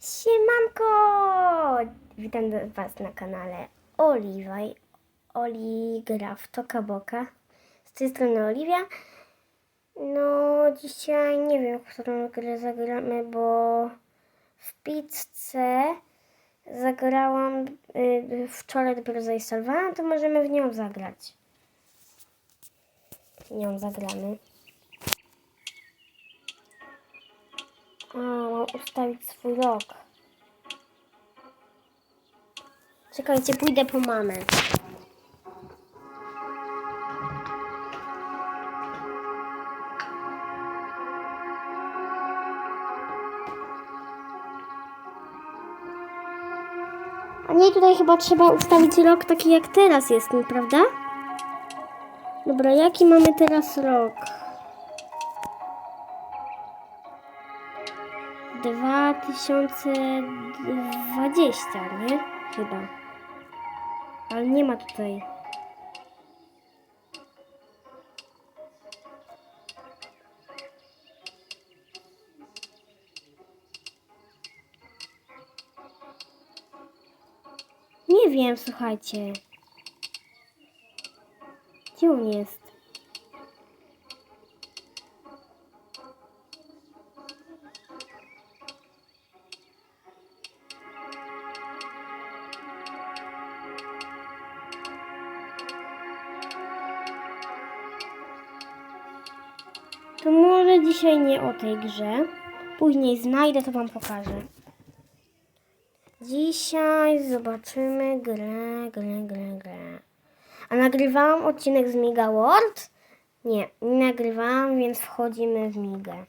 Siemanko! Witam Was na kanale Oliwa i Oli gra w Toka Boka. Z tej strony Oliwia. No, dzisiaj nie wiem, którą grę zagramy, bo w pizzce zagrałam, y, wczoraj dopiero zainstalowałam, to możemy w nią zagrać. W nią zagramy. A, ustawić swój rok. Czekajcie, pójdę po mamę. A nie, tutaj chyba trzeba ustawić rok taki jak teraz jest, prawda? Dobra, jaki mamy teraz rok? 2020, nie? Chyba. Ale nie ma tutaj. Nie wiem, słuchajcie. Gdzie on jest? Dzisiaj nie o tej grze. Później znajdę, to wam pokażę. Dzisiaj zobaczymy grę, grę, grę, grę. A nagrywałam odcinek z Miga World? Nie, nie nagrywałam, więc wchodzimy w Migę.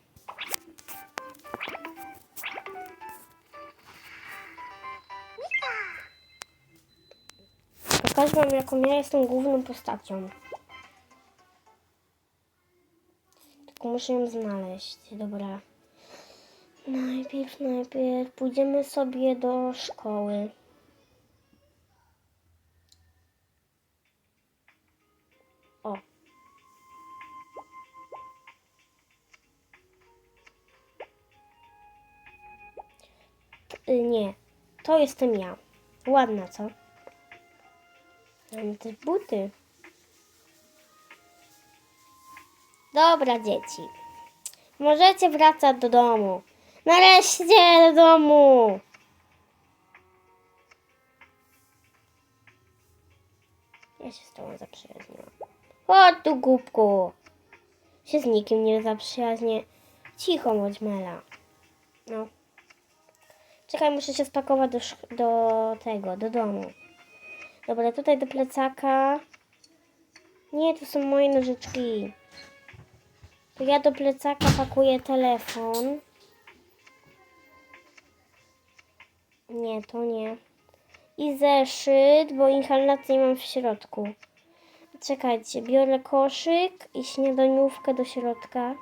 Pokażę wam, jaką ja jestem główną postacią. Muszę ją znaleźć. Dobra. Najpierw, najpierw pójdziemy sobie do szkoły. O. T- y, nie, to jestem ja. Ładna, co? Mam te buty. Dobra, dzieci. Możecie wracać do domu. Nareszcie do domu. Ja się z tobą zaprzyjaźniłam. Chodź tu, głupku. Się z nikim nie zaprzyjaźnię. Cicho, bądź Mela. No. Czekaj, muszę się spakować do, do tego, do domu. Dobra, tutaj do plecaka. Nie, to są moje nożyczki. Ja do plecaka pakuję telefon. Nie, to nie. I zeszyt, bo inhalację mam w środku. Czekajcie, biorę koszyk i śniadaniówkę do środka.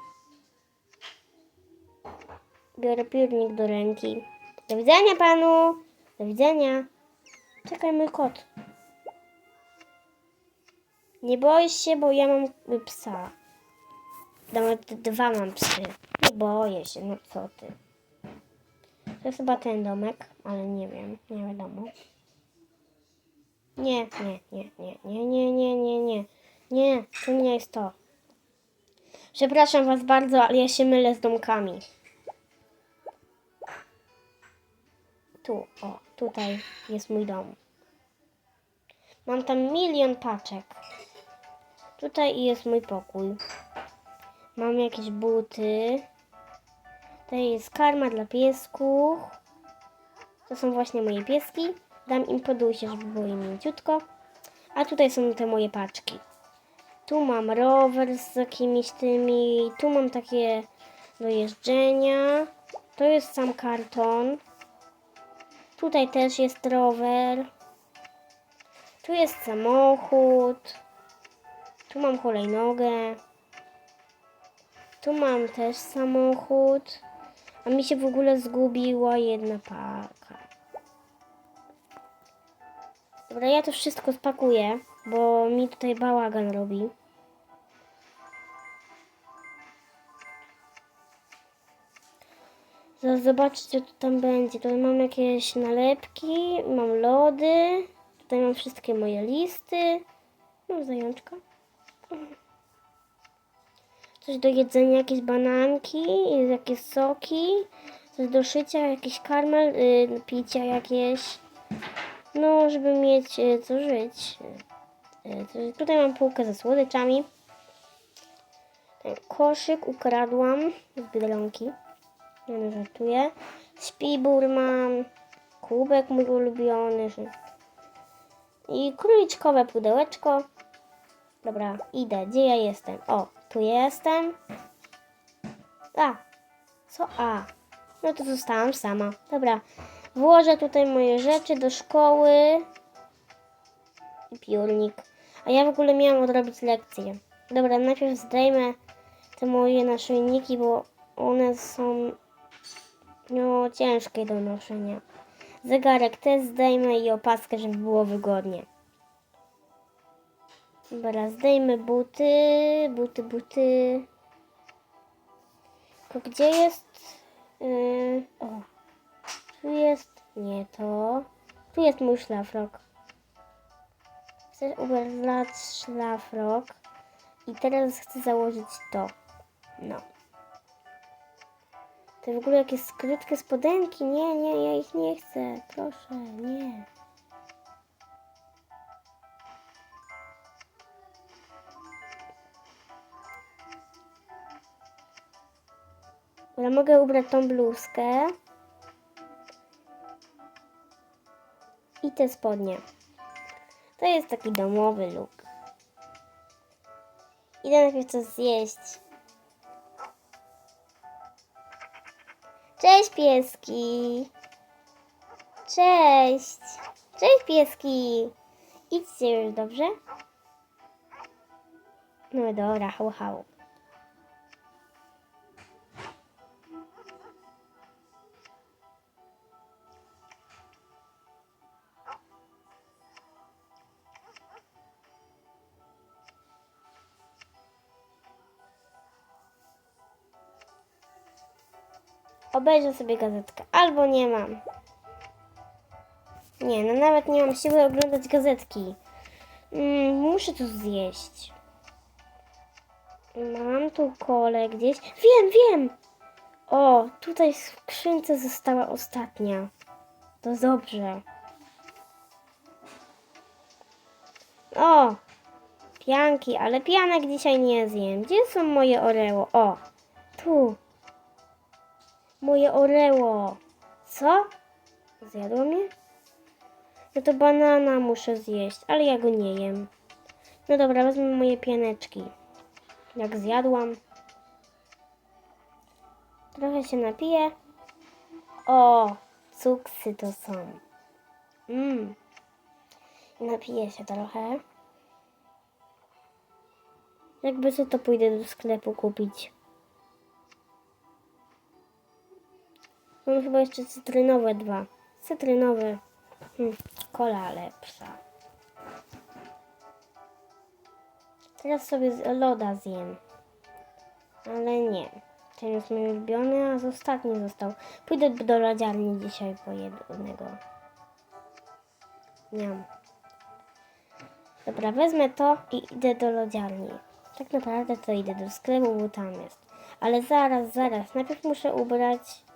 Biorę piórnik do ręki. Do widzenia panu! Do widzenia! Czekaj, mój kot. Nie boisz się, bo ja mam psa. Nawet dwa mam psy. Nie boję się, no co ty. To jest chyba ten domek, ale nie wiem, nie wiadomo. Nie, nie, nie, nie, nie, nie, nie, nie, nie. Nie, to nie jest to. Przepraszam was bardzo, ale ja się mylę z domkami. Tu, o, tutaj jest mój dom. Mam tam milion paczek. Tutaj jest mój pokój. Mam jakieś buty. Tutaj jest karma dla piesków. To są właśnie moje pieski. Dam im podusie, żeby było im mięciutko. A tutaj są te moje paczki. Tu mam rower z jakimiś tymi. Tu mam takie do jeżdżenia. To jest sam karton. Tutaj też jest rower. Tu jest samochód. Tu mam hulajnogę. Tu mam też samochód. A mi się w ogóle zgubiła jedna paka. Dobra, ja to wszystko spakuję, bo mi tutaj bałagan robi. Zaraz zobaczcie, co tam będzie. Tutaj mam jakieś nalepki, mam lody. Tutaj mam wszystkie moje listy. Mam zajączka. Coś do jedzenia, jakieś bananki, jakieś soki. Coś do szycia, jakiś karmel, y, picia jakieś. No, żeby mieć y, co żyć. Y, co- tutaj mam półkę ze słodyczami. Koszyk ukradłam z Biedronki. Nie no, żartuję. Śpibór mam. Kubek mój ulubiony. I króliczkowe pudełeczko. Dobra, idę. Gdzie ja jestem? O, tu jestem. A, co A? No to zostałam sama. Dobra, włożę tutaj moje rzeczy do szkoły. I piórnik. A ja w ogóle miałam odrobić lekcję. Dobra, najpierw zdejmę te moje naszyjniki, bo one są no ciężkie do noszenia. Zegarek też zdejmę i opaskę, żeby było wygodnie. Dobra, zdejmę buty, buty, buty. Tylko gdzie jest? Yy, o, tu jest, nie to. Tu jest mój szlafrok. Chcę ubrać szlafrok. I teraz chcę założyć to. No. To w ogóle jakieś krótkie spodenki? Nie, nie, ja ich nie chcę. Proszę, nie. Ale mogę ubrać tą bluzkę. I te spodnie. To jest taki domowy look. Idę najpierw coś zjeść. Cześć pieski. Cześć. Cześć pieski. Idźcie już, dobrze? No dobra, hał, hał. Obejrzę sobie gazetkę. Albo nie mam. Nie, no nawet nie mam siły oglądać gazetki. Mm, muszę to zjeść. Mam tu kolę gdzieś. Wiem, wiem! O, tutaj w skrzynce została ostatnia. To dobrze. O! Pianki, ale pianek dzisiaj nie zjem. Gdzie są moje oreo? O! Tu. Moje oreo. Co? Zjadło mnie? No to banana muszę zjeść, ale ja go nie jem. No dobra, wezmę moje pianeczki. Jak zjadłam. Trochę się napiję. O, cuksy to są. Mmm. Napiję się trochę. Jakby co to pójdę do sklepu kupić. Mam chyba jeszcze cytrynowe dwa. Cytrynowe. Hmm, kola lepsza. Teraz sobie loda zjem. Ale nie. Ten jest mój ulubiony, a z ostatni został. Pójdę do lodziarni dzisiaj po jednego. Miam. Dobra, wezmę to i idę do lodziarni. Tak naprawdę to idę do sklepu, bo tam jest. Ale zaraz, zaraz. Najpierw muszę ubrać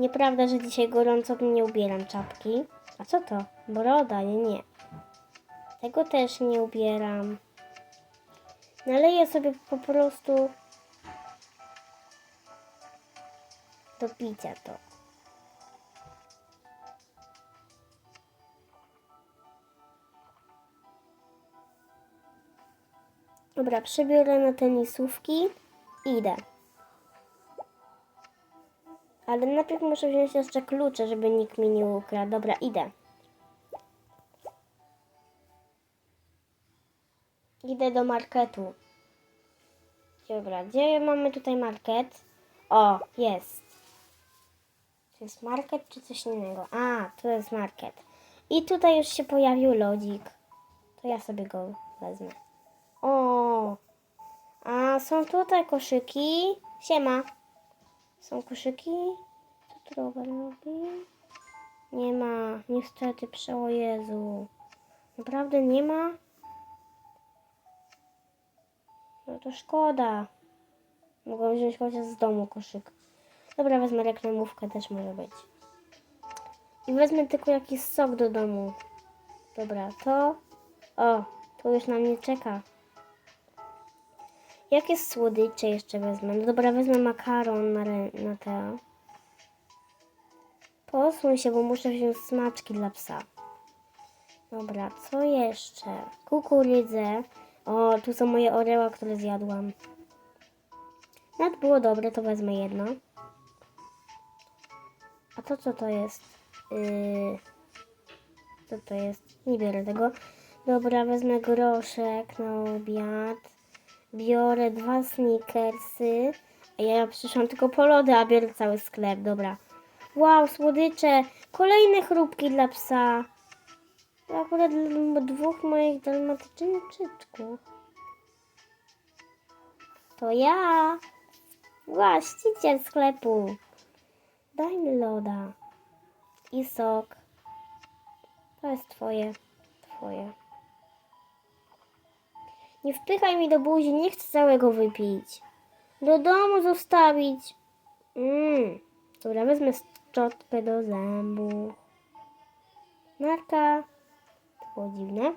Nieprawda, że dzisiaj gorąco nie ubieram czapki. A co to? Broda, nie, nie. Tego też nie ubieram. Naleję sobie po prostu do picia to. Dobra, przebiorę na tenisówki i idę. Ale najpierw muszę wziąć jeszcze klucze, żeby nikt mi nie ukradł. Dobra, idę. Idę do marketu. Dobra, gdzie mamy tutaj market? O, jest. To jest market czy coś innego? A, to jest market. I tutaj już się pojawił lodzik. To ja sobie go wezmę. O, a są tutaj koszyki. Siema. Są koszyki? Co tu robi? Nie ma. Niestety, prze o Jezu. Naprawdę nie ma? No to szkoda. Mogłam wziąć chociaż z domu koszyk. Dobra, wezmę reklamówkę, też może być. I wezmę tylko jakiś sok do domu. Dobra, to... O, tu już na mnie czeka. Jakie słodycze jeszcze wezmę? No dobra, wezmę makaron na, na te. Posuń się, bo muszę wziąć smaczki dla psa. Dobra, co jeszcze? Kukurydzę. O, tu są moje oreła, które zjadłam. Nawet było dobre, to wezmę jedno. A to co to jest? Yy... Co to jest? Nie biorę tego. Dobra, wezmę groszek na obiad. Biorę dwa sneakersy. A ja przyszłam tylko po lody, a biorę cały sklep. Dobra. Wow, słodycze. Kolejne chrupki dla psa. Akurat dla dwóch moich dalmatyczynczyczków. To ja. Właściciel sklepu. Daj mi loda. I sok. To jest twoje. Twoje. Nie wpychaj mi do buzi, nie chcę całego wypić. Do domu zostawić. Mmm. Dobra, wezmę szczotkę do zębów. Narka. To było dziwne.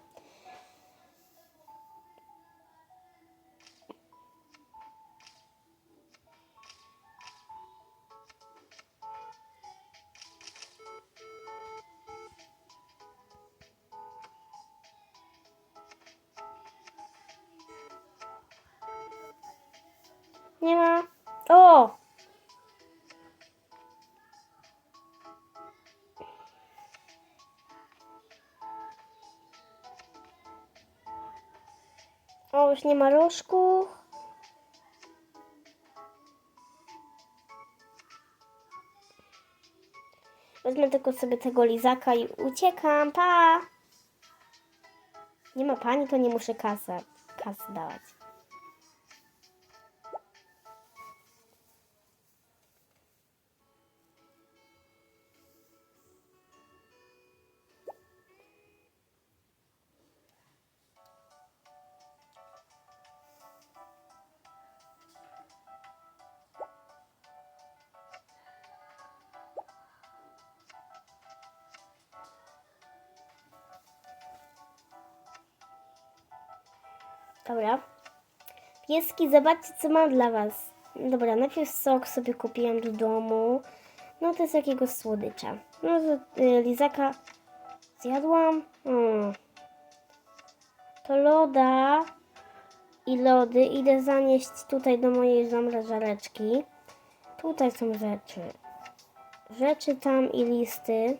Nie ma. O! O, już nie ma rożków. Wezmę tylko sobie tego lizaka i uciekam. Pa! Nie ma pani, to nie muszę kasę, kasy dawać. Dobra. Pieski, zobaczcie, co mam dla was. Dobra, najpierw sok sobie kupiłam do domu. No to jest jakiegoś słodycza. No to y, lizaka zjadłam. Mm. To loda i lody idę zanieść tutaj do mojej zamrażareczki. Tutaj są rzeczy. Rzeczy tam i listy.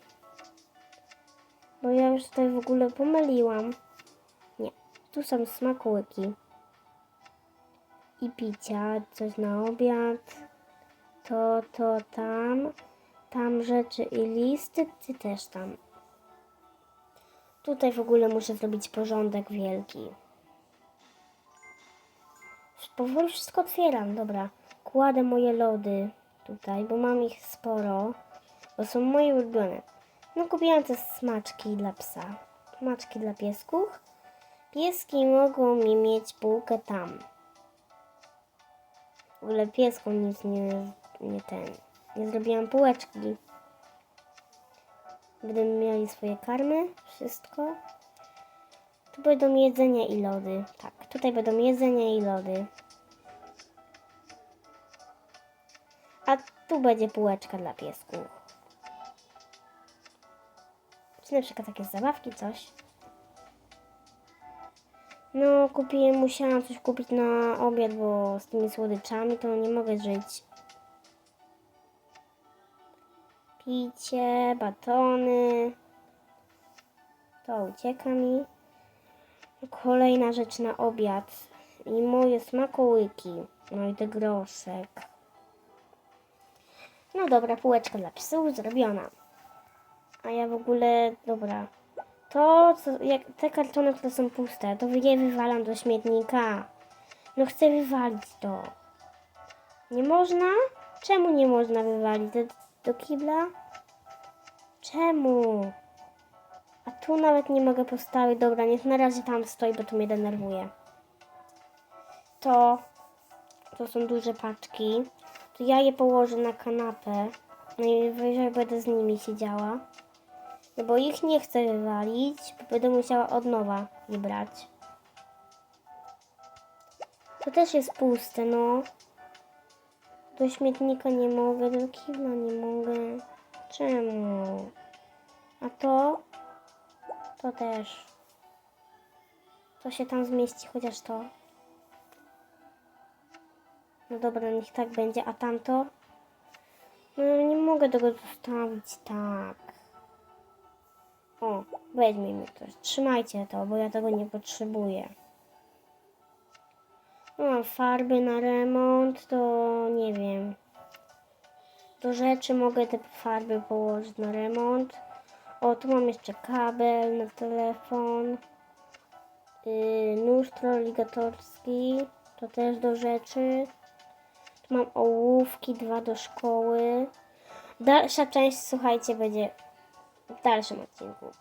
Bo ja już tutaj w ogóle pomyliłam. Tu są smakołyki. I picia, coś na obiad. To, to tam. Tam rzeczy i listy, ty też tam. Tutaj w ogóle muszę zrobić porządek wielki. Powoli wszystko otwieram, dobra. Kładę moje lody tutaj, bo mam ich sporo. Bo są moje ulubione. No kupiłam te smaczki dla psa. Smaczki dla piesków. Pieski mogą mi mieć półkę tam. W ogóle pieskom nic nie, nie ten. Nie zrobiłam półeczki. Będą mieli swoje karmy, wszystko. Tu będą jedzenie i lody. Tak, tutaj będą jedzenie i lody. A tu będzie półeczka dla piesków. Czy na przykład takie zabawki, coś. No, kupiłem, musiałam coś kupić na obiad, bo z tymi słodyczami to nie mogę żyć. Picie, batony. To ucieka mi. Kolejna rzecz na obiad. I moje smakołyki. No i te groszek. No dobra, półeczka dla psów zrobiona. A ja w ogóle, dobra. To, co, jak te kartony, które są puste, to je wywalam do śmietnika. No chcę wywalić to. Nie można? Czemu nie można wywalić do, do kibla? Czemu? A tu nawet nie mogę postawić. Dobra, niech na razie tam stoi, bo to mnie denerwuje. To, to są duże paczki. To ja je położę na kanapę. Najwyżej będę z nimi siedziała. No bo ich nie chcę wywalić, bo będę musiała od nowa je brać. To też jest puste, no. Do śmietnika nie mogę, do kibla nie mogę. Czemu? A to? To też. To się tam zmieści, chociaż to. No dobra, niech tak będzie. A tamto? No nie mogę tego zostawić tak. O, weźmie mi ktoś. Trzymajcie to, bo ja tego nie potrzebuję. No, farby na remont, to nie wiem. Do rzeczy mogę te farby położyć na remont. O, tu mam jeszcze kabel na telefon. Yy, nóż troligatorski, to też do rzeczy. Tu mam ołówki, dwa do szkoły. Dalsza część, słuchajcie, będzie 带了什么金箍？